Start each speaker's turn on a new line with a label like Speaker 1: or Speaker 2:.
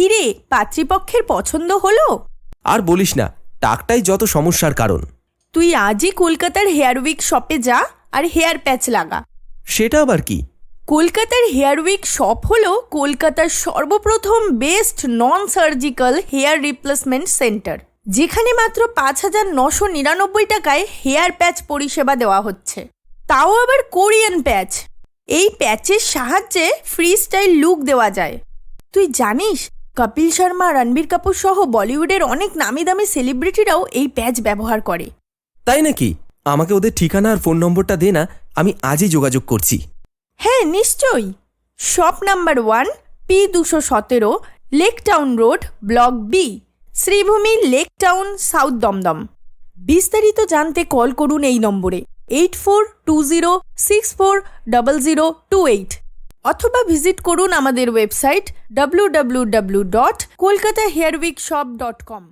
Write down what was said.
Speaker 1: কিরে পাত্রীপক্ষের পছন্দ হলো?
Speaker 2: আর বলিস না টাকটাই যত সমস্যার কারণ।
Speaker 1: তুই আজই কলকাতার হেয়ার উইক শপে যা আর হেয়ার প্যাচ লাগা।
Speaker 2: সেটা আবার কি?
Speaker 1: কলকাতার হেয়ার উইক শপ হলো কলকাতার সর্বপ্রথম best non surgical hair replacement centre যেখানে মাত্র পাঁচ হাজার নশো নিরানব্বই টাকায় হেয়ার প্যাচ পরিষেবা দেওয়া হচ্ছে। তাও আবার কোরিয়ান প্যাচ। এই প্যাচের সাহায্যে ফ্রি স্টাইল লুক দেওয়া যায়। তুই জানিস কপিল শর্মা রণবীর কাপুর সহ বলিউডের অনেক নামি দামি সেলিব্রিটিরাও এই প্যাচ ব্যবহার করে।
Speaker 2: তাই নাকি? আমাকে ওদের ঠিকানা আর ফোন নম্বরটা দে না আমি আজই যোগাযোগ করছি।
Speaker 1: হ্যাঁ নিশ্চয়ই। শপ নাম্বার ওয়ান পি দুশো সতেরো lake town road block B Sreebhumi lake town south Dum Dum. বিস্তারিত জানতে কল করুন এই নম্বরে eight four two zero six four double zero two eight. অথবা ভিজিট করুন আমাদের website W W W dot Kolkata hair week shop dot কম